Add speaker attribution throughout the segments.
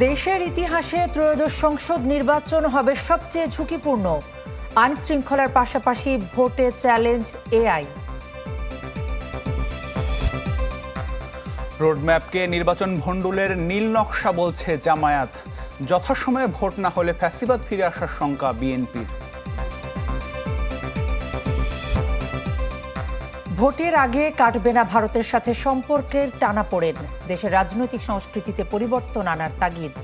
Speaker 1: দেশের ইতিহাসে ত্রয়োদশ সংসদ নির্বাচন হবে সবচেয়ে ঝুঁকিপূর্ণ। আইন শৃঙ্খলার পাশাপাশি ভোটে চ্যালেঞ্জ এআই।
Speaker 2: রোডম্যাপকে নির্বাচন ভণ্ডুলের নীল নকশা বলছে জামায়াত। যথাসময়ে ভোট না হলে ফ্যাসিবাদ ফিরে আসার শঙ্কা বিএনপির।
Speaker 1: ভোটের আগে কাটবে না ভারতের সাথে সম্পর্কের টানাপোড়েন দেশের রাজনৈতিক সংস্কৃতিতে পরিবর্তন আনার তাগিদ।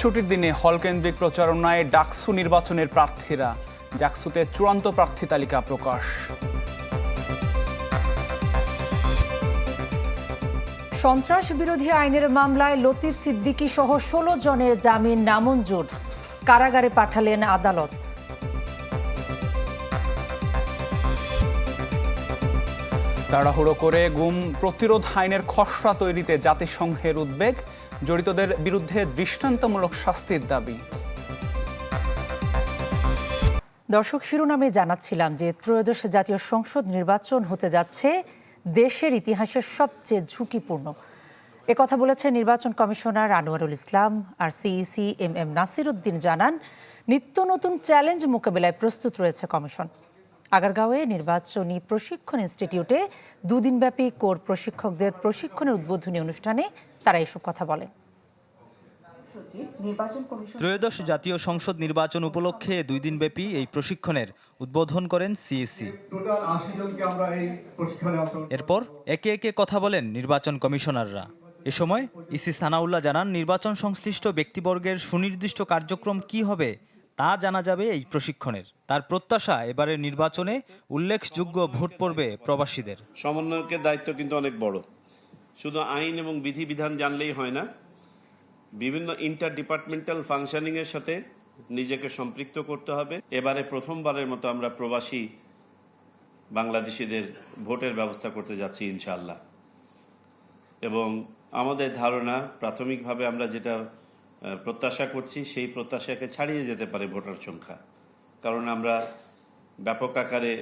Speaker 2: ছুটির দিনে হলকেন্দ্রিক প্রচারণায় ডাকসু নির্বাচনের প্রার্থীরা ডাকসুতে চূড়ান্ত প্রার্থী তালিকা প্রকাশ।
Speaker 1: সন্ত্রাস বিরোধী আইনের মামলায় লতিফ সিদ্দিকী সহ ষোলো জনের জামিন নামঞ্জুর। কারাগারে পাঠালেন আদালত।
Speaker 2: তাড়াহুড়ো করে গুম প্রতিরোধ আইনের খসড়া তৈরিতে জাতিসংঘের উদ্বেগ, জড়িতদের বিরুদ্ধে দৃষ্টান্তমূলক শাস্তির দাবি।
Speaker 1: দর্শক শিরোনামে জানাচ্ছিলাম যে ত্রয়োদশ জাতীয় সংসদ নির্বাচন হতে যাচ্ছে দেশের ইতিহাসের সবচেয়ে ঝুঁকিপূর্ণ। একথা বলেছেন নির্বাচন কমিশনার আনোয়ারুল ইসলাম। আর CEC M M Nasir Uddin জানান, নিত্য নতুন চ্যালেঞ্জ মোকাবেলায় প্রস্তুত রয়েছে কমিশন। আগারগাঁওয়ে নির্বাচনী প্রশিক্ষণ ইনস্টিটিউটে দুদিনব্যাপী কোর প্রশিক্ষকদের প্রশিক্ষণের উদ্বোধনী অনুষ্ঠানে তারা এসব কথা বলেন।
Speaker 3: ত্রয়োদশ জাতীয় সংসদ নির্বাচন উপলক্ষে দুই দিনব্যাপী এই প্রশিক্ষণের উদ্বোধন করেন সিএসি
Speaker 4: টোটাল আশি জনকে আমরা এই প্রশিক্ষণে অংশগ্রহণ
Speaker 3: এরপর একে একে কথা বলেন নির্বাচন কমিশনাররা। এ সময় ইসি সানাউল্লাহ জানান নির্বাচন সংশ্লিষ্ট ব্যক্তিবর্গের সুনির্দিষ্ট কার্যক্রম কি হবে তা জানা যাবে এই প্রশিক্ষণের। তার প্রত্যাশা এবারের নির্বাচনে উল্লেখযোগ্য ভোট পড়বে প্রবাসীদের।
Speaker 5: সমন্বয়কের দায়িত্ব কিন্তু অনেক বড়। শুধু আইন এবং বিধিবিধান জানলেই হয় না, বিভিন্ন ইন্টার ডিপার্টমেন্টাল ফাংশনিং এর সাথে নিজেকে সম্পৃক্ত করতে হবে। এবারে প্রথমবারের মতো আমরা প্রবাসী বাংলাদেশিদের ভোটের ব্যবস্থা করতে যাচ্ছি ইনশাআল্লাহ। এবং আমাদের ধারণা প্রাথমিকভাবে আমরা যেটা প্রত্যাশা করছি সেই প্রত্যাশাকে ছাড়িয়ে যেতে পারে ভোটার সংখ্যা। কারণ আমরা ব্যাপক আকারে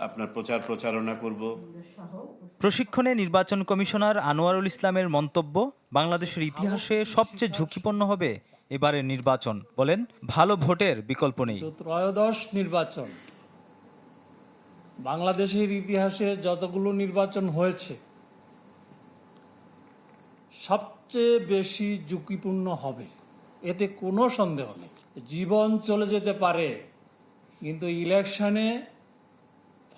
Speaker 5: আপনার প্রচার প্রচারণা করব।
Speaker 3: প্রশিক্ষণে নির্বাচন কমিশনার আনোয়ারুল ইসলামের মন্তব্য বাংলাদেশের ইতিহাসে সবচেয়ে ঝুঁকিপূর্ণ হবে এবারের নির্বাচন বলেন ভালো ভোটের বিকল্প নেই।
Speaker 6: ত্রয়োদশ নির্বাচন। বাংলাদেশের ইতিহাসে যতগুলো নির্বাচন হয়েছে সবচেয়ে বেশি ঝুঁকিপূর্ণ হবে। এতে কোনো সন্দেহ নেই। জীবন চলে যেতে পারে কিন্তু ইলেকশনে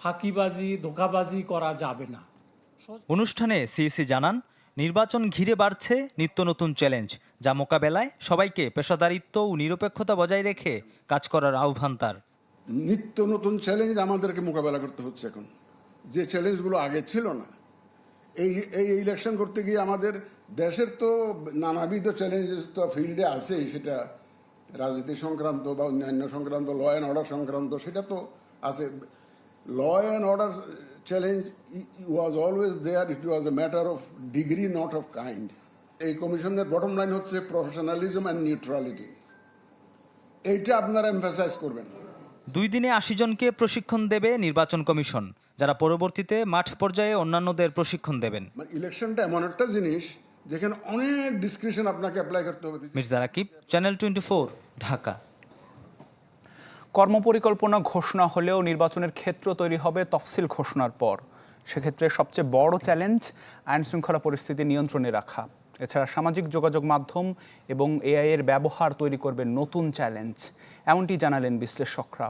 Speaker 6: ফাঁকিবাজি ধোকাবাজি করা যাবে না।
Speaker 3: অনুষ্ঠানে সিইসি জানান নির্বাচন ঘিরে বাড়ছে নিত্য নতুন চ্যালেঞ্জ যা মোকাবেলায় সবাইকে পেশাদারিত্ব ও নিরপেক্ষতা বজায় রেখে কাজ করার আহ্বান তার।
Speaker 7: নিত্য নতুন চ্যালেঞ্জ আমাদেরকে মোকাবেলা করতে হচ্ছে এখন। যে চ্যালেঞ্জগুলো আগে ছিল না এই এই ইলেকশন করতে গিয়ে আমাদের দেশের তো নানাবিধ চ্যালেঞ্জেস তো ফিল্ডে আছেই। সেটা রাজনীতি সংক্রান্ত বা অন্যান্য সংক্রান্ত ল অ্যান্ড অর্ডার সংক্রান্ত, সেটা তো আছে। Law and order challenge was always there it was a matter of degree not of kind এই কমিশনের বটম লাইন হচ্ছে প্রফেশনালিজম অ্যান্ড নিউট্রালিটি এইটা আপনারা এমফাসাইজ করবেন।
Speaker 3: দুই দিনে আশি জনকে প্রশিক্ষণ দেবে নির্বাচন কমিশন। যারা পরবর্তীতে মাঠ পর্যায়ে অন্যান্যদের প্রশিক্ষণ দেবেন।
Speaker 7: মানে ইলেকশনটা এমন একটা জিনিস যেখানে অনেক ডিসক্রিপশন আপনাকে অ্যাপ্লাই করতে হবে
Speaker 3: মির্জা রাকিব চ্যানেল টোয়েন্টি ঢাকা।
Speaker 2: কর্মপরিকল্পনা ঘোষণা হলেও নির্বাচনের ক্ষেত্র তৈরি হবে তফসিল ঘোষণার পর। সেক্ষেত্রে সবচেয়ে বড় চ্যালেঞ্জ আইন শৃঙ্খলা পরিস্থিতি নিয়ন্ত্রণে রাখা। এছাড়া সামাজিক যোগাযোগ মাধ্যম এবং এআই এর ব্যবহার তৈরি করবে নতুন চ্যালেঞ্জ এমনটি জানালেন বিশ্লেষকরা।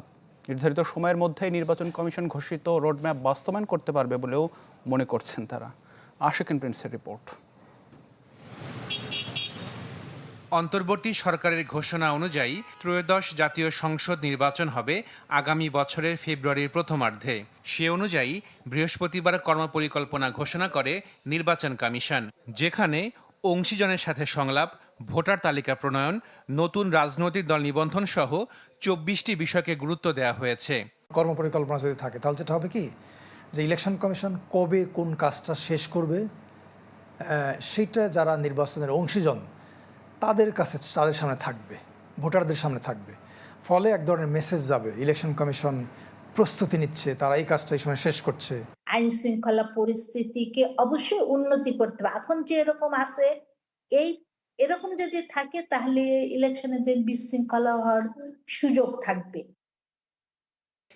Speaker 2: নির্ধারিত সময়ের মধ্যেই নির্বাচন কমিশন ঘোষিত রোডম্যাপ বাস্তবায়ন করতে পারবে বলেও মনে করছেন তারা। আশিকিন প্রিন্সের রিপোর্ট।
Speaker 8: অন্তর্বর্তী সরকারের ঘোষণা অনুযায়ী ত্রয়োদশ জাতীয় সংসদ নির্বাচন হবে আগামী বছরের ফেব্রুয়ারির প্রথমার্ধে। সে অনুযায়ী বৃহস্পতিবার কর্মপরিকল্পনা ঘোষণা করে নির্বাচন কমিশন, যেখানে অংশীজনের সাথে সংলাপ ভোটার তালিকা প্রণয়ন নতুন রাজনৈতিক দল নিবন্ধন সহ চব্বিশটি বিষয়কে গুরুত্ব দেওয়া হয়েছে।
Speaker 9: কর্মপরিকল্পনা যদি থাকে তাহলে যেটা হবে কি? যে ইলেকশন কমিশন কবে কোন কাজটা শেষ করবে সেটা যারা নির্বাচনের অংশীজন তাদের কাছে তাদের সামনে থাকবে ভোটারদের সামনে থাকবে। ফলে এক ধরনের মেসেজ যাবে ইলেকশন কমিশন প্রস্তুতি নিচ্ছে তারা এই কাজটা এই সময় শেষ করছে।
Speaker 10: আইন শৃঙ্খলা পরিস্থিতিকে অবশ্যই উন্নতি করতে হবে। এখন যে এরকম আছে এই এরকম যদি থাকে তাহলে ইলেকশনে বিশৃঙ্খলা হওয়ার সুযোগ থাকবে।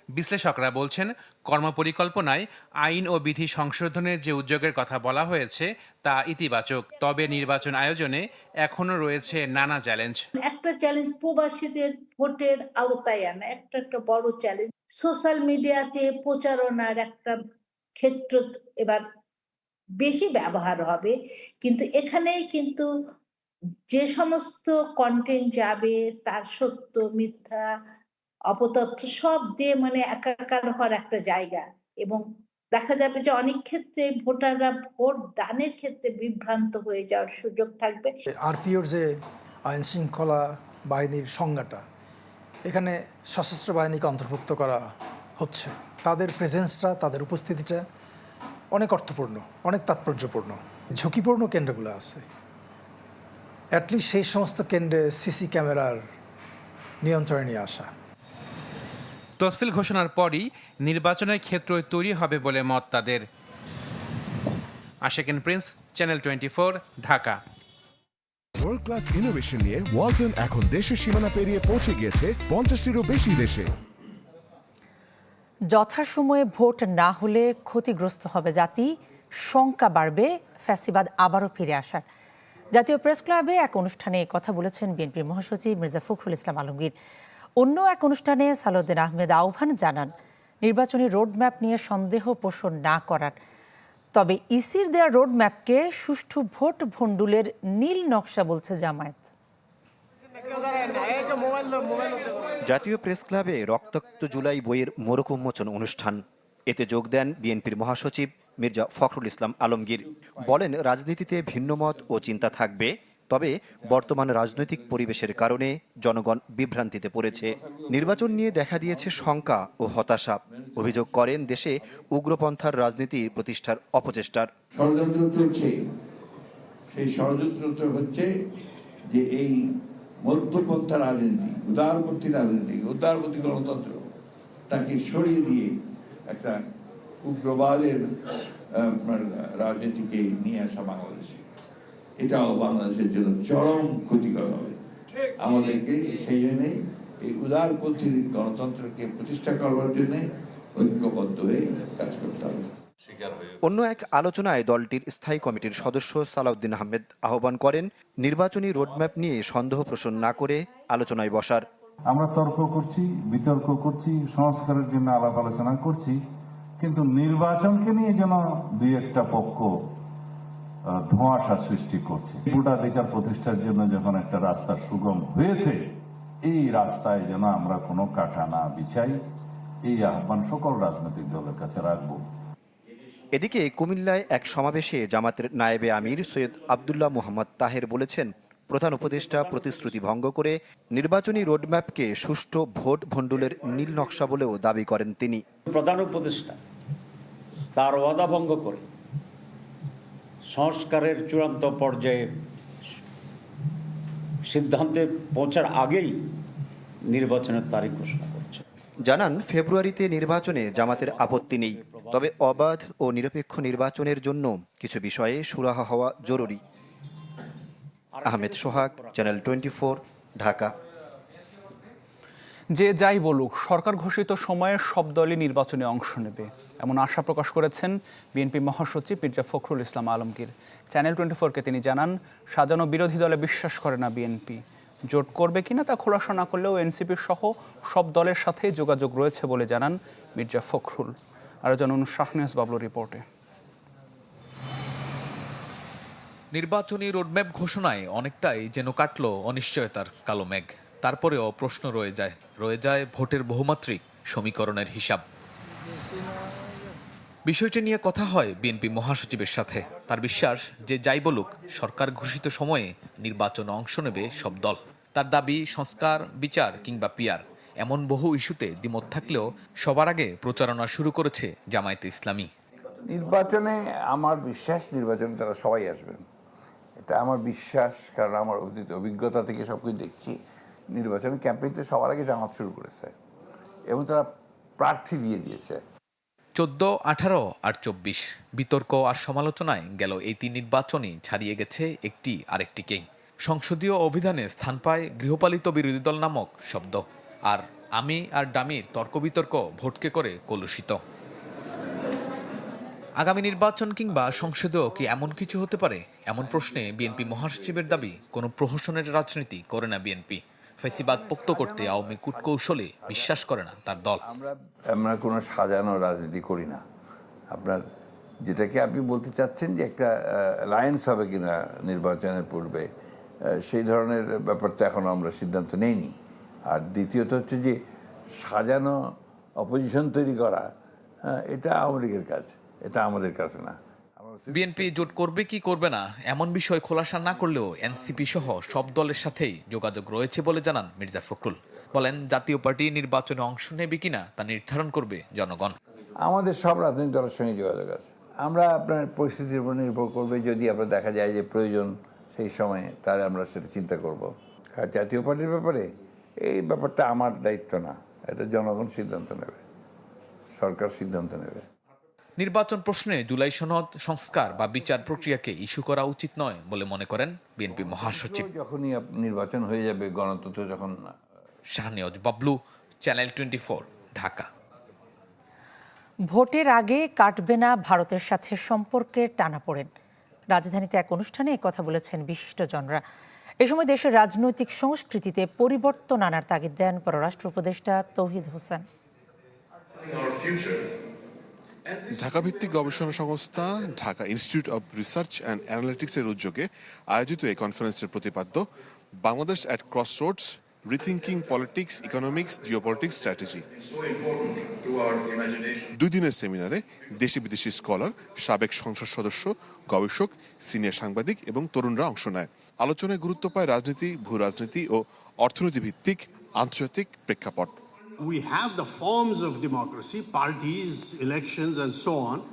Speaker 8: বিশ্লেষকরা বলছেন কর্মপরিকল্পনায় আইন ও বিধি সংশোধনের যে উদ্যোগের কথা বলা হয়েছে তা ইতিবাচক। তবে নির্বাচন আয়োজনে এখনও রয়েছে নানা চ্যালেঞ্জ।
Speaker 10: একটা চ্যালেঞ্জ প্রবাসীদের ভোটের আওতায় আনা একটা একটা বড় চ্যালেঞ্জ। সোশ্যাল মিডিয়াতে প্রচারণার একটা ক্ষেত্র এবার বেশি ব্যবহার হবে কিন্তু এখানেই কিন্তু যে সমস্ত কন্টেন্ট যাবে, তার সত্য, মিথ্যা, অপতথ্য সব দিয়ে মানে একাকার হওয়ার একটা জায়গা। এবং দেখা যাবে যে অনেক ক্ষেত্রে ভোটাররা ভোট দানের ক্ষেত্রে বিভ্রান্ত হয়ে যাওয়ার সুযোগ থাকবে।
Speaker 9: আরপিওর যে আইন শৃঙ্খলা বাহিনীর সংজ্ঞাটা, এখানে সশস্ত্র বাহিনীকে অন্তর্ভুক্ত করা হচ্ছে। তাদের প্রেজেন্সটা তাদের উপস্থিতিটা অনেক অর্থপূর্ণ, অনেক তাৎপর্যপূর্ণ। ঝুঁকিপূর্ণ কেন্দ্রগুলো আছে। অ্যাটলিস্ট সেই সমস্ত কেন্দ্রে সিসি ক্যামেরার নিয়ন্ত্রণে নিয়ে আসা।
Speaker 8: তফসিল ঘোষণার পরই নির্বাচনের ক্ষেত্র তৈরি হবে বলে মত তাদের। Ashequen prince channel twenty Dhaka.
Speaker 11: World class innovation নিয়ে ওয়ালটন এখন দেশের সীমানা পেরিয়ে পৌঁছে গিয়েছে পঞ্চাশটিরও বেশি দেশে।
Speaker 1: যথাসময়ে ভোট না হলে ক্ষতিগ্রস্ত হবে জাতি শঙ্কা বাড়বে ফ্যাসিবাদ আবারও ফিরে আসার। জাতীয় প্রেস ক্লাবে এক অনুষ্ঠানে কথা বলেছেন বিএনপির মহাসচিব মির্জা ফখরুল ইসলাম আলমগীর। অন্য এক অনুষ্ঠানে সালাউদ্দিন আহমেদ আহ্বান জানান, নির্বাচনী রোডম্যাপ নিয়ে সন্দেহ পোষণ না করার। তবে ইসির দেয়া রোডম্যাপকে সুষ্ঠু ভোট ভণ্ডুলের নীল নকশা বলছে জামায়াত।
Speaker 12: জাতীয় প্রেস ক্লাবে রক্তাক্ত জুলাই বইয়ের মোড়ক উন্মোচন অনুষ্ঠান। এতে যোগ দেন বিএনপির মহাসচিব মির্জা ফখরুল ইসলাম আলমগীর বলেন, রাজনীতিতে ভিন্নমত ও চিন্তা থাকবে, তবে বর্তমান রাজনৈতিক পরিবেশের কারণে জনগণ বিভ্রান্তিতে পড়েছে। নির্বাচন নিয়ে দেখা দিয়েছে শঙ্কা ও হতাশা। অভিযোগ করেন, দেশে উগ্রপন্থার রাজনীতি প্রতিষ্ঠার অপচেষ্টার।
Speaker 13: ষড়যন্ত্র চলছে। সেই ষড়যন্ত্র হচ্ছে যে এই মধ্যপন্থা রাজনীতি উদারপন্থী রাজনীতি উদারপন্থী গণতন্ত্র, তাকে সরিয়ে দিয়ে একটা উগ্রবাদের রাজনীতিকে নিয়ে আসা বাংলাদেশে। এটাও বাংলাদেশের জন্য চরম ক্ষতিকর হবে। আমাদেরকে সেই জন্যে এই উদারপন্থী গণতন্ত্রকে প্রতিষ্ঠা করবার জন্য ঐক্যবদ্ধ হয়ে কাজ করতে হবে।
Speaker 12: অন্য এক আলোচনায় দলটির স্থায়ী কমিটির সদস্য সালাউদ্দিন আহমেদ আহ্বান করেন নির্বাচনী রোডম্যাপ নিয়ে সন্দেহ পোষণ না করে আলোচনায় বসার।
Speaker 14: আমরা তর্ক করছি বিতর্ক করছি সংস্কারের জন্য আলাপ আলোচনা করছি। কিন্তু নির্বাচনকে নিয়ে যেন দুই একটা পক্ষ ধোঁয়াশা সৃষ্টি করছে। ভোটাধিকার প্রতিষ্ঠার জন্য যখন একটা রাস্তা সুগম হয়েছে এই রাস্তায় যেন আমরা কোনো কাটা না বিছাই এই আহ্বান সকল রাজনৈতিক দলের কাছে রাখব।
Speaker 12: এদিকে কুমিল্লায় এক সমাবেশে জামাতের নায়েবে আমির সৈয়দ আবদুল্লাহ মোহাম্মদ তাহের বলেছেন প্রধান উপদেষ্টা প্রতিশ্রুতি ভঙ্গ করে নির্বাচনী রোডম্যাপকে সুষ্ঠু ভোট ভণ্ডুলের নীল নকশা বলেও দাবি করেন তিনি।
Speaker 15: প্রধান উপদেষ্টা তার ওয়াদা ভঙ্গ করে। সংস্কারের চূড়ান্ত পর্যায়ে সিদ্ধান্তে পৌঁছার আগেই নির্বাচনের তারিখ ঘোষণা করছে।
Speaker 12: জানান ফেব্রুয়ারিতে নির্বাচনে জামাতের আপত্তি নেই। তবে অবাধ ও নিরপেক্ষ নির্বাচনের জন্য কিছু বিষয়ে সুরাহা হওয়া জরুরি। Ahmed Sohag channel twenty Dhaka.
Speaker 2: যে যাই বলুক সরকার ঘোষিত সময়ে সব দলই নির্বাচনে অংশ নেবে। এমন আশা প্রকাশ করেছেন বিএনপি মহাসচিব মির্জা ফখরুল ইসলাম আলমগীর। চ্যানেল টোয়েন্টি ফোরকে তিনি জানান, সাজানো বিরোধী দলে বিশ্বাস করে না বিএনপি। জোট করবে কিনা তা খোলাসা না করলেও এনসিপি সহ সব দলের সাথে যোগাযোগ রয়েছে বলে জানান মির্জা ফখরুল। আরও জানুন শাহনেস বাবলু রিপোর্টে।
Speaker 16: নির্বাচনী রোডম্যাপ ঘোষণায় অনেকটাই যেন কাটল অনিশ্চয়তার কালো মেঘ। তারপরেও প্রশ্ন রয়ে যায় রয়ে যায় ভোটের বহুমাত্রিক সমীকরণের হিসাব। বিষয়টি নিয়ে কথা হয় বিএনপি মহাসচিবের সাথে। তার বিশ্বাস, যে যাই বলুক, সরকার ঘোষিত সময়ে নির্বাচনে অংশ নেবে সব দল। তার দাবি, সংস্কার, বিচার কিংবা পিয়ার এমন বহু ইস্যুতে দ্বিমত থাকলেও সবার আগে প্রচারণা শুরু করেছে জামায়াতে ইসলামী।
Speaker 13: নির্বাচনে আমার বিশ্বাস, নির্বাচনে তারা সবাই আসবেন। এটা আমার বিশ্বাস, কারণ আমার অতীত অভিজ্ঞতা থেকে সব কিছু দেখছি। নির্বাচনী ক্যাম্পেইনটা সবার আগে জামাত শুরু করেছে এবং তারা প্রার্থী দিয়ে দিয়েছে।
Speaker 16: চোদ্দ, আঠারো আর চব্বিশ। বিতর্ক আর সমালোচনায় গেল এই তিন নির্বাচনই, ছাড়িয়ে গেছে একটি আরেকটিকেই। সংসদীয় অভিধানে স্থান পায় গৃহপালিত বিরোধী দল নামক শব্দ। আর আমি আর ডামির তর্ক বিতর্ক ভোটকে করে কলুষিত। আগামী নির্বাচন কিংবা সংসদেও কি এমন কিছু হতে পারে? এমন প্রশ্নে বিএনপি মহাসচিবের দাবি, কোনো প্রহসনের রাজনীতি করে না বিএনপি। ফেসিবাদ পোক্ত করতে আওয়ামী কূটকৌশলে বিশ্বাস করে না তার দল।
Speaker 13: আমরা আমরা কোনো সাজানো রাজনীতি করি না। আপনার যেটাকে আপনি বলতে চাচ্ছেন যে একটা লায়েন্স হবে কিনা নির্বাচনের পূর্বে সেই ধরনের ব্যাপারটা এখনও আমরা সিদ্ধান্ত নেইনি। আর দ্বিতীয়ত হচ্ছে যে সাজানো অপোজিশন তৈরি করা এটা আওয়ামী লীগের কাজ, এটা আমাদের কাছে না।
Speaker 16: বিএনপি জোট করবে কি করবে না, এমন বিষয় খোলাসা না করলেও এনসিপি সহ সব দলের সাথেই যোগাযোগ রয়েছে বলে জানান মির্জা ফখরুল। বলেন, জাতীয় পার্টি নির্বাচনে অংশ নেবে কিনা তা নির্ধারণ করবে জনগণ।
Speaker 13: আমাদের সব রাজনৈতিক দলের সঙ্গে যোগাযোগ আছে। আমরা আপনার পরিস্থিতির উপর নির্ভর করবে, যদি আমরা দেখা যায় যে প্রয়োজন সেই সময়ে, তাহলে আমরা সেটা চিন্তা করব। আর জাতীয় পার্টির ব্যাপারে, এই ব্যাপারটা আমার দায়িত্ব না, এটা জনগণ সিদ্ধান্ত নেবে, সরকার সিদ্ধান্ত নেবে।
Speaker 16: নির্বাচন প্রশ্নে জুলাই সনদ সংস্কার বা বিচার প্রক্রিয়াকে ইস্যু করা উচিত নয় বলে মনে করেন বিএনপি মহাসচিব।
Speaker 13: যখনই নির্বাচন হয়ে যাবে গণতন্ত্র যখন
Speaker 16: শাহনিয়াজ বাবলু চ্যানেল টোয়েন্টি ঢাকা।
Speaker 1: ভোটের আগে কাটবে না ভারতের সাথে সম্পর্কের টানাপোড়েন রাজধানীতে এক অনুষ্ঠানে কথা বলেছেন বিশিষ্টজনরা। এ সময় দেশের রাজনৈতিক সংস্কৃতিতে পরিবর্তন আনার তাগিদ দেন পররাষ্ট্র উপদেষ্টা তৌহিদ হোসেন।
Speaker 11: ঢাকা ভিত্তিক গবেষণা সংস্থা, Dhaka institute of research and অ্যানালিটিক্সের উদ্যোগে আয়োজিত এই কনফারেন্সের প্রতিপাদ্য, Bangladesh at cross roads rethinking politics economics geopolitics strategy দুই দিনের সেমিনারে দেশি বিদেশি স্কলার, সাবেক সংসদ সদস্য, গবেষক, সিনিয়র সাংবাদিক এবং তরুণরা অংশ নেয়। আলোচনায় গুরুত্ব পায় রাজনীতি ভূ রাজনীতি ও অর্থনীতি ভিত্তিক আন্তর্জাতিক প্রেক্ষাপট।
Speaker 17: We have the forms of democracy, parties, elections, and so on.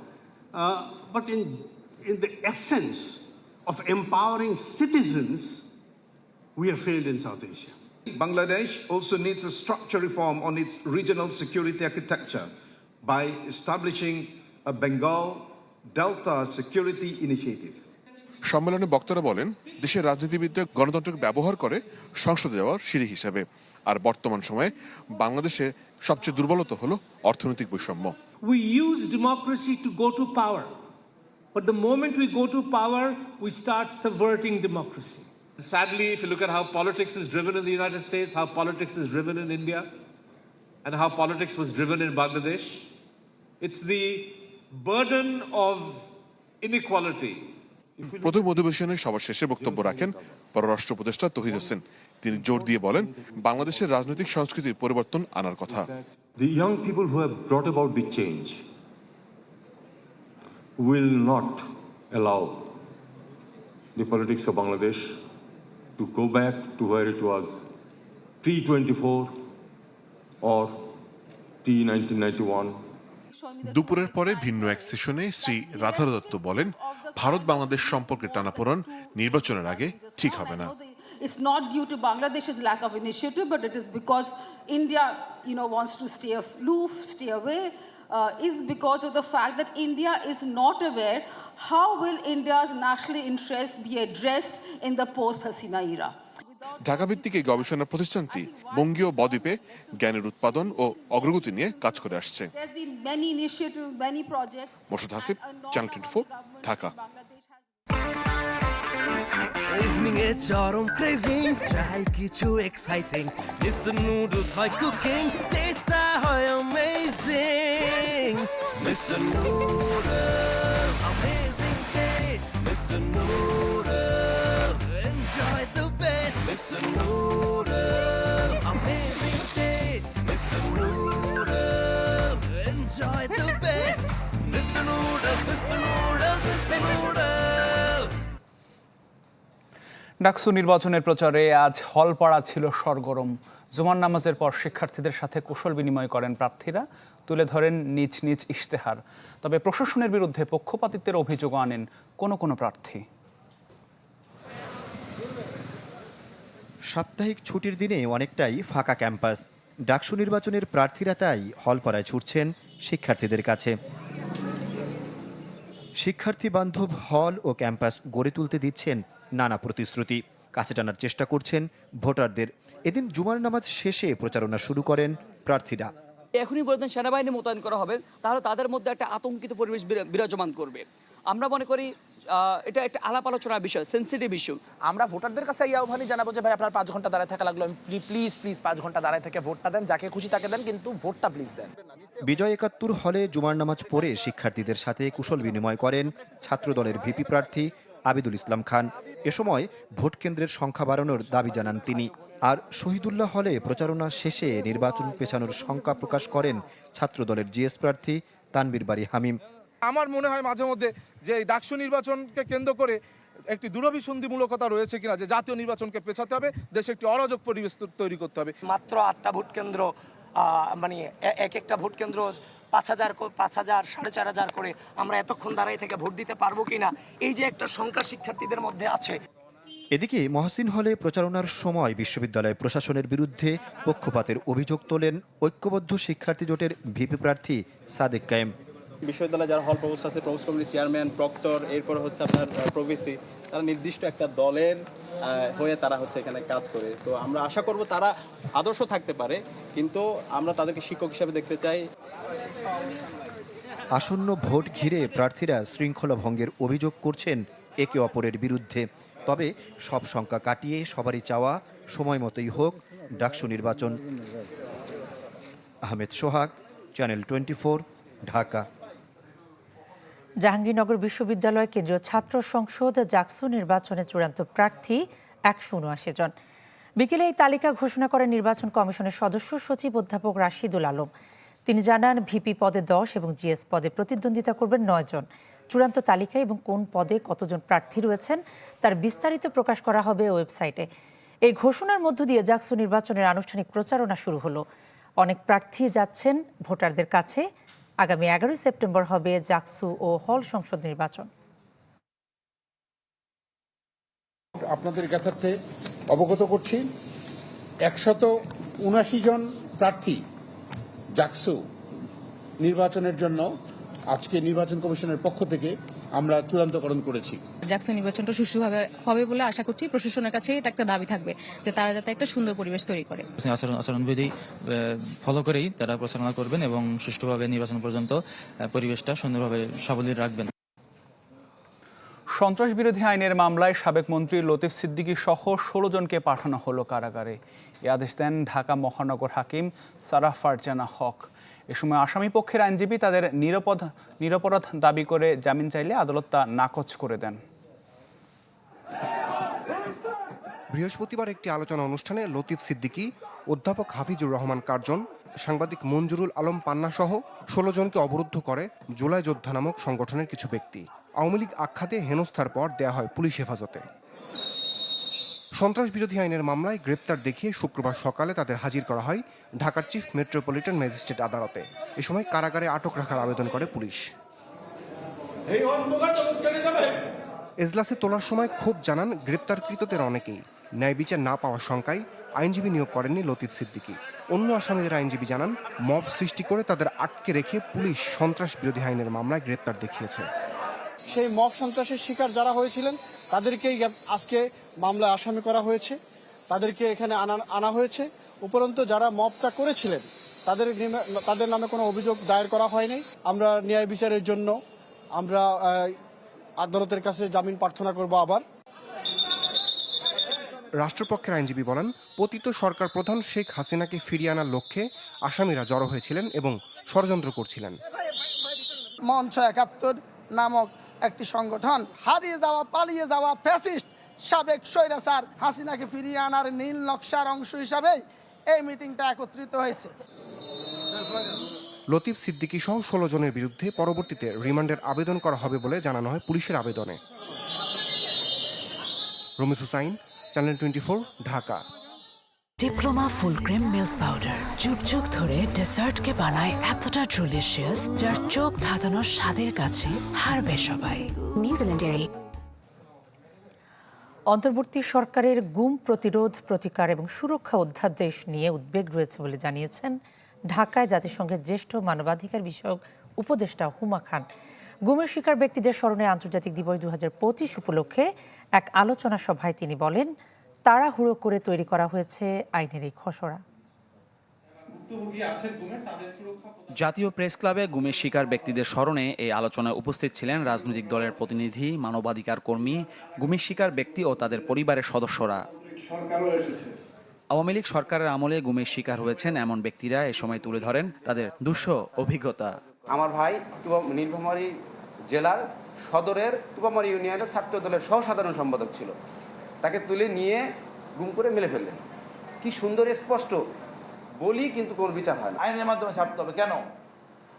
Speaker 17: Uh, but in, in the essence of empowering citizens, we have failed in South Asia.
Speaker 18: Bangladesh also needs a structure reform on its regional security architecture by establishing a Bengal Delta Security Initiative.
Speaker 11: সম্মেলনে বক্তারা বলেন দেশের রাজনীতিবিদরা গণতন্ত্রকে ব্যবহার করে সংসদে যাওয়ার সিঁড়ি হিসাবে। আর বর্তমান সময়ে বাংলাদেশে সবচেয়ে দুর্বলতা হলো অর্থনৈতিক বৈষম্য।
Speaker 6: We use democracy to go to power but the moment we go to power we start subverting
Speaker 18: democracy sadly if look at how politics is driven in the United States how politics is driven in India and how politics was driven in Bangladesh it's the burden of inequality
Speaker 11: প্রথম অধিবেশনে সবার শেষে বক্তব্য রাখেন পররাষ্ট্র উপদেষ্টা তহিদ হোসেন তিনি জোর দিয়ে বলেন বাংলাদেশের রাজনৈতিক সংস্কৃতির পরিবর্তন আনার কথা
Speaker 19: The young people who have brought about the change will not allow the politics of Bangladesh to go back to where it was pre 24 or pre 1991.
Speaker 11: দুপুরের পরে ভিন্ন এক সেশনে শ্রী রাধা দত্ত বলেন ভারত বাংলাদেশ সম্পর্কে টানাপোড়ন নির্বাচনের আগে ঠিক হবে না
Speaker 20: It's not due to Bangladesh's lack of initiative, but it is because India, you know, wants to stay aloof, stay away. Uh, is because of the fact that India is not aware how will India's national interests be addressed in the post-Hasina era.
Speaker 11: Dhaka ভিত্তিক এই গবেষণা প্রতিষ্ঠানটি বঙ্গীয় বদ্বীপে জ্ঞানের উৎপাদন ও অগ্রগতি নিয়ে কাজ করে আসছে।
Speaker 20: projects.
Speaker 11: Hasib channel twenty Dhaka.
Speaker 21: Evening এ চরম ক্রেভিং চাই কিছু এক্সাইটিং মিস্টার নুডলস হয় কুকিং টেস্টটা হয় amazing mister noodles amazing taste mister noodles mister noodles amazing taste mister noodles enjoy the best mister noodles mister noodles mister noodles
Speaker 2: DUCSU নির্বাচনের প্রচারে আজ হলপাড়া ছিল সরগরম। জুমার নামাজের পর শিক্ষার্থীদের সাথে কুশল বিনিময় করেন প্রার্থীরা। তুলে ধরেন নিজ নিজ ইশতেহার। তবে প্রশাসনের বিরুদ্ধে পক্ষপাতিত্বের অভিযোগ আনেন কোনো কোনো প্রার্থী।
Speaker 12: সাপ্তাহিক ছুটির দিনে অনেকটাই ফাঁকা ক্যাম্পাস। ডাকসু নির্বাচনের প্রার্থীরা তাই হল হলপাড়ায় ছুটছেন শিক্ষার্থীদের কাছে। শিক্ষার্থী বান্ধব হল ও ক্যাম্পাস গড়ে তুলতে দিচ্ছেন নানা প্রতিশ্রুতি। কাছে টানার চেষ্টা করছেন ভোটারদের। এদিন জুমার নামাজ শেষে প্রচারণা শুরু করেন প্রার্থীরা।
Speaker 22: এখনই বলতেন সেনাবাহিনী মোতায়েন করা হবে, তাহলে তাদের মধ্যে একটা আতঙ্কিত পরিবেশ বিরাজমান করবে। আমরা মনে করি এটা একটা আলাপ আলোচনার বিষয় সেন্সিটিভ ইস্যু
Speaker 23: আমরা ভোটারদের কাছে এই আহ্বানই জানাব যে ভাই আপনার পাঁচ ঘণ্টা দাঁড়ায় থাকা লাগল। আমি প্লিজ প্লিজ পাঁচ ঘণ্টা দাঁড়ায় থেকে ভোটটা দেন। যাকে খুশি তাকে দেন কিন্তু ভোটটা প্লিজ দেন।
Speaker 12: বিজয় একাত্তর হলে জুমার নামাজ পড়ে শিক্ষার্থীদের সাথে কুশল বিনিময় করেন ছাত্রদলের ভিপি প্রার্থী আবিদুল ইসলাম খান। এ সময় ভোট কেন্দ্রের সংখ্যা বাড়ানোর দাবি জানান তিনি। আর শহীদুল্লাহ হলে প্রচারণা শেষে নির্বাচন পেছানোর শঙ্কা প্রকাশ করেন ছাত্রদলের জিএস প্রার্থী তানবীর বাড়ি হামিম।
Speaker 24: আমার মনে হয় মাঝে মধ্যে যে এই ডাকসু নির্বাচনকে কেন্দ্র করে একটি দূরভিসন্ধিমূলকতা রয়েছে কিনা যে জাতীয় নির্বাচনকে পেছাতে হবে দেশে একটি অরাজক পরিবেশ তৈ- তৈরি করতে হবে।
Speaker 22: মাত্র আটটা ভোট কেন্দ্র মানে এক একটা ভোট কেন্দ্র পাঁচ হাজার কো- পাঁচ হাজার সাড়ে চার হাজার করে আমরা এতক্ষণ দাঁড়াই থেকে ভোট দিতে পারব কিনা এই যে একটা সংখ্যা শিক্ষার্থীদের মধ্যে আছে।
Speaker 12: এদিকে মহসিন হলে প্রচারণার সময় বিশ্ববিদ্যালয় প্রশাসনের বিরুদ্ধে পক্ষপাতের অভিযোগ তোলেন ঐক্যবদ্ধ শিক্ষার্থী জোটের ভিপি প্রার্থী সাদেক কায়েম।
Speaker 25: বিশ্ববিদ্যালয়ে যারা হল প্রভোস্ট আছে প্রভোস্ট কমিটি চেয়ারম্যান, প্রক্টর, এরপর হচ্ছে আপনার প্রভিসি তারা নির্দিষ্ট একটা দলের হয়ে তারা হচ্ছে এখানে কাজ করে। তো আমরা আশা করব তারা আদর্শ থাকতে পারে, কিন্তু আমরা তাদেরকে শিক্ষক হিসাবে দেখতে চাই।
Speaker 12: আসন্ন ভোট ঘিরে প্রার্থীরা শৃঙ্খলা ভঙ্গের অভিযোগ করছেন একে অপরের বিরুদ্ধে। তবে সব শঙ্কা কাটিয়ে সবারই চাওয়া সময় মতোই হোক, ডাকসু নির্বাচন। Ahmed Sohag, channel twenty Dhaka.
Speaker 1: Jahangirnagar বিশ্ববিদ্যালয় কেন্দ্রীয় ছাত্র সংসদ জাকসু নির্বাচনে চূড়ান্ত প্রার্থী একশো উনআশি জন। বিকেলে এই তালিকা ঘোষণা করেন নির্বাচন কমিশনের সদস্য সচিব অধ্যাপক রাশিদুল আলম। তিনি জানান, ভিপি পদে দশ এবং জিএস পদে প্রতিদ্বন্দ্বিতা করবেন নয় জন। চূড়ান্ত তালিকা এবং কোন পদে কতজন প্রার্থী রয়েছেন তার বিস্তারিত প্রকাশ করা হবে ওয়েবসাইটে। এই ঘোষণার মধ্য দিয়ে জাকসু নির্বাচনের আনুষ্ঠানিক প্রচারণা শুরু হলো। অনেক প্রার্থী যাচ্ছেন ভোটারদের কাছে আগামী এগারোই সেপ্টেম্বর হবে জাকসু ও হল সংসদ নির্বাচন।
Speaker 26: আপনাদের কাছে অবগত করছি, একশত উনাশি জন প্রার্থী জাকসু নির্বাচনের জন্য আজকে নির্বাচন কমিশনের পক্ষ থেকে আমরা চূড়ান্তকরণ করেছি।
Speaker 27: জাকসু নির্বাচনটা সুষ্ঠুভাবে হবে বলে আশা করছি প্রশাসনের কাছে এটা একটা দাবি থাকবে যে তারা যাতে একটা সুন্দর পরিবেশ তৈরি করে।
Speaker 28: আচরণ আচরণবিধি ফলো করেই তারা প্রচারণা করবেন এবং সুষ্ঠুভাবে নির্বাচন পর্যন্ত পরিবেশটা সুন্দরভাবে সাবলীল রাখবেন।
Speaker 2: সন্ত্রাস বিরোধী আইনের মামলায় সাবেক মন্ত্রী লতিফ সিদ্দিকী সহ ষোলো জনকে পাঠানো হলো কারাগারে। এ আদেশ দেন ঢাকা মহানগর হাকিম সারাহ ফারজানা হক। এ সময় আসামি পক্ষের আইনজীবী তাদের নিরাপদ, নিরপরাধ দাবি করে জামিন চাইলে আদালত তা নাকচ করে দেন।
Speaker 29: বৃহস্পতিবার একটি আলোচনা অনুষ্ঠানে লতিফ সিদ্দিকী, অধ্যাপক হাফিজুর রহমান কার্জন, সাংবাদিক মঞ্জুরুল আলম পান্না সহ ষোলো জনকে অবরুদ্ধ করে জুলাই যোদ্ধা নামক সংগঠনের কিছু ব্যক্তি। আওয়ামী লীগ আখ্যাতে হেনস্থার পর দেয়া হয় পুলিশ হেফাজতে। সন্ত্রাস বিরোধী আইনের মামলায় গ্রেপ্তার দেখিয়ে শুক্রবার সকালে তাদের হাজির করা হয় ঢাকার চিফ মেট্রোপলিটন ম্যাজিস্ট্রেট আদালতে। এ সময় কারাগারে আটক রাখার আবেদন করে পুলিশ। এজলাসে তোলার সময় ক্ষোভ জানান গ্রেপ্তারকৃতদের অনেকেই। ন্যায় বিচার না পাওয়ার শঙ্কায় আইনজীবী নিয়োগ করেননি লতিফ সিদ্দিকী। অন্য আসামিদের আইনজীবী জানান মব সৃষ্টি করে তাদের আটকে রেখে পুলিশ সন্ত্রাস বিরোধী আইনের মামলায় গ্রেপ্তার দেখিয়েছে।
Speaker 30: সেই মব সন্ত্রাসের শিকার যারা হয়েছিলেন তাদেরকেই আজকে মামলায় আসামি করা হয়েছে। তাদেরকে এখানে আনা আনা হয়েছে। উপরন্তু যারা মবটা করেছিলেন তাদের তাদের নামে কোনো অভিযোগ দায়ের করা হয়নি। আমরা ন্যায় বিচারের জন্য আমরা আদালতের কাছে জামিন প্রার্থনা করব আবার।
Speaker 29: রাষ্ট্রপক্ষের আইনজীবী বলেন পতিত সরকার প্রধান শেখ হাসিনাকে ফিরিয়ে আনার লক্ষ্যে আসামিরা জড়ো হয়েছিলেন এবং ষড়যন্ত্র করছিলেন।
Speaker 31: মঞ্চ একাত্তর নামক একটি সংগঠন। হারিয়ে যাওয়া, পালিয়ে যাওয়া ফ্যাসিস্ট সাবেক স্বৈরাচার হাসিনাকে ফিরিয়ে আনার নীল নকশার অংশ হিসাবেই এই মিটিংটা একত্রিত হয়েছে।
Speaker 29: লতিফ সিদ্দিকী সহ ষোলো জনের বিরুদ্ধে পরবর্তীতে রিমান্ডের আবেদন করা হবে বলে জানানো হয় পুলিশের আবেদনে। Ramis Hussain, channel twenty Dhaka.
Speaker 32: Diploma full cream milk powder যুগ যুগ ধরে ডেসার্টকে বানায় এতটা ডেলিশিয়াস যার চোখ ধাঁধানোর স্বাদের কাছে হারবে সবাই। নিউজিল্যান্ডের
Speaker 1: অন্তর্বর্তী সরকারের গুম প্রতিরোধ প্রতিকার এবং সুরক্ষা অধ্যাদেশ নিয়ে উদ্বেগ রয়েছে বলে জানিয়েছেন ঢাকায় জাতিসংঘের জ্যেষ্ঠ মানবাধিকার বিষয়ক উপদেষ্টা হুমা খান। গুমের শিকার ব্যক্তিদের স্মরণে আন্তর্জাতিক দিবস দু হাজার পঁচিশ উপলক্ষে এক আলোচনা সভায় তিনি বলেন তাড়াহুড়ো করে তৈরি করা হয়েছে আইনের এই খসড়া।
Speaker 33: জাতীয় প্রেস ক্লাবে গুমের শিকার ব্যক্তিদের স্মরণে এই আলোচনায় উপস্থিত ছিলেন রাজনৈতিক দলের প্রতিনিধি মানবাধিকার কর্মী গুমের শিকার ব্যক্তি ও তাদের পরিবারের সদস্যরা। আওয়ামী লীগ সরকারের আমলে গুমের শিকার হয়েছেন এমন ব্যক্তিরা এ সময় তুলে ধরেন তাদের দুঃস অভিজ্ঞতা।
Speaker 34: আমার ভাই নীলফামারী জেলার সদরের তুবামারি ইউনিয়নের ছাত্র দলের সহ সাধারণ সম্পাদক ছিল। তাকে তুলে নিয়ে গুম করে মেলে ফেললেন। কি সুন্দর স্পষ্ট। বলি কিন্তু কোনো বিচার হয় না।
Speaker 35: আইনের মাধ্যমে ছাড়তে হবে। কেন?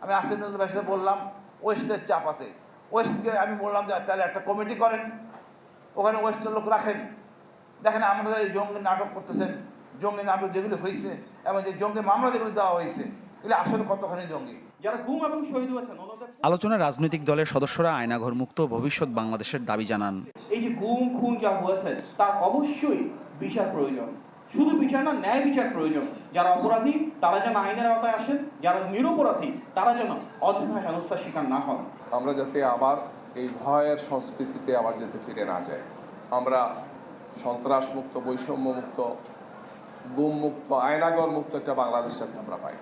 Speaker 35: আমি আসিফ নজরুল ভাইয়ের সাথে বললাম, ওয়েস্টের চাপ আছে। ওয়েস্টকে আমি বললাম যে, তাহলে একটা কমিটি করেন। ওখানে ওয়েস্টের লোক রাখেন। দেখেন আমাদের এই জঙ্গি নাটক করতেছেন, জঙ্গি নাটক যেগুলি হয়েছে এবং যে জঙ্গি মামলা যেগুলি দেওয়া হয়েছে এগুলি আসলে কতখানি জঙ্গি?
Speaker 34: যারা গুম এবং শহীদ হয়েছেন
Speaker 33: আলোচনায় রাজনৈতিক দলের সদস্যরা আয়নাঘর মুক্ত ভবিষ্যৎ বাংলাদেশের দাবি জানান।
Speaker 34: এই যে গুম খুন যা হয়েছে তার অবশ্যই বিচার প্রয়োজন। শুধু বিচার না ন্যায় বিচার প্রয়োজন। যারা অপরাধী তারা যেন আইনের আওতায় আসেন। যারা নিরপরাধী তারা যেন অযথা হেনস্থার শিকার না হন।
Speaker 36: আমরা যাতে আবার এই ভয়ের সংস্কৃতিতে আবার যাতে ফিরে না যায় আমরা সন্ত্রাস মুক্ত বৈষম্য মুক্ত গুম মুক্ত আয়নাগর মুক্ত একটা বাংলাদেশ যাতে আমরা পাই।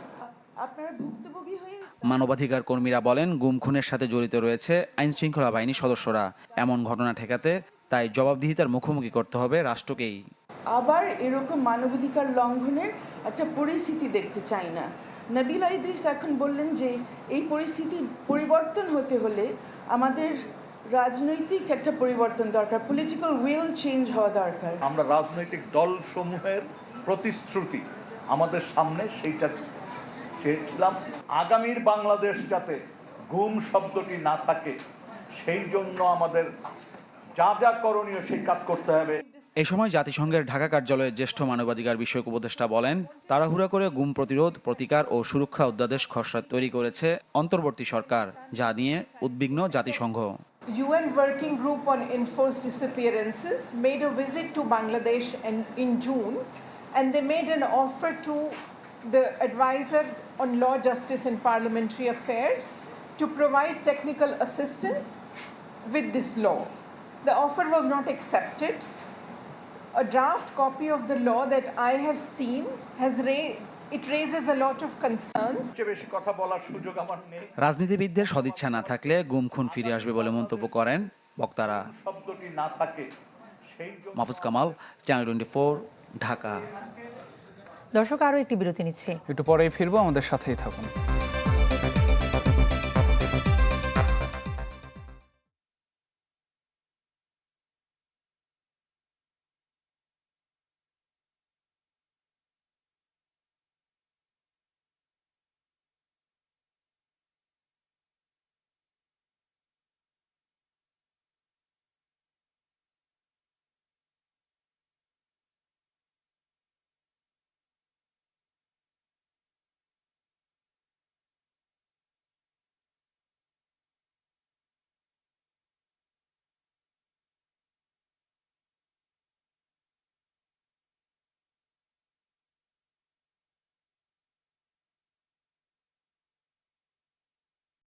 Speaker 37: আপনারা ভুক্তভোগী হয়ে
Speaker 33: মানবাধিকার কর্মীরা বলেন গুম খুনের সাথে জড়িত রয়েছে আইন শৃঙ্খলা বাহিনীর সদস্যরা। এমন ঘটনা ঠেকাতে তাই জবাবদিহিতার মুখোমুখি করতে হবে রাষ্ট্রকেই।
Speaker 37: আবার এরকম মানবাধিকার লঙ্ঘনের একটা পরিস্থিতি দেখতে চাই না। নবিলা ইদ্রিস এখন বললেন যে এই পরিস্থিতি পরিবর্তন হতে হলে আমাদের রাজনৈতিক একটা পরিবর্তন দরকার পলিটিক্যাল উইল চেঞ্জ হওয়া দরকার।
Speaker 38: আমরা রাজনৈতিক দলসমূহের প্রতিশ্রুতি আমাদের সামনে সেইটা চেয়েছিলাম আগামীর বাংলাদেশ যাতে ঘুম শব্দটি না থাকে সেই জন্য আমাদের যা যা করণীয় সেই কাজ করতে হবে।
Speaker 33: এ সময় জাতিসংঘের ঢাকা কার্যালয়ের জ্যেষ্ঠ মানবাধিকার বিষয়ক উপদেষ্টা বলেন তাড়াহুড়া করে গুম প্রতিরোধ প্রতিকার ও সুরক্ষা অধ্যাদেশ খসড়া তৈরি করেছে অন্তর্বর্তী সরকার যা নিয়ে উদ্বিগ্ন জাতিসংঘ।
Speaker 39: UN Working Group on Enforced Disappearances made a visit to Bangladesh in, in June and they made an offer to the advisor on law, justice, and parliamentary affairs to provide technical assistance with this law. The offer was not accepted. A draft copy of the law that I have seen has raised
Speaker 33: রাজনীতিবিদদের সদিচ্ছা না থাকলে গুম খুন ফিরে আসবে বলে মন্তব্য করেন বক্তারা
Speaker 38: শব্দটি না থাকে
Speaker 33: মাহফুজ কামাল চ্যানেল টোয়েন্টি
Speaker 1: দর্শক আরও একটি বিরতি নিচ্ছে।
Speaker 2: একটু পরেই ফিরবো আমাদের সাথেই থাকুন।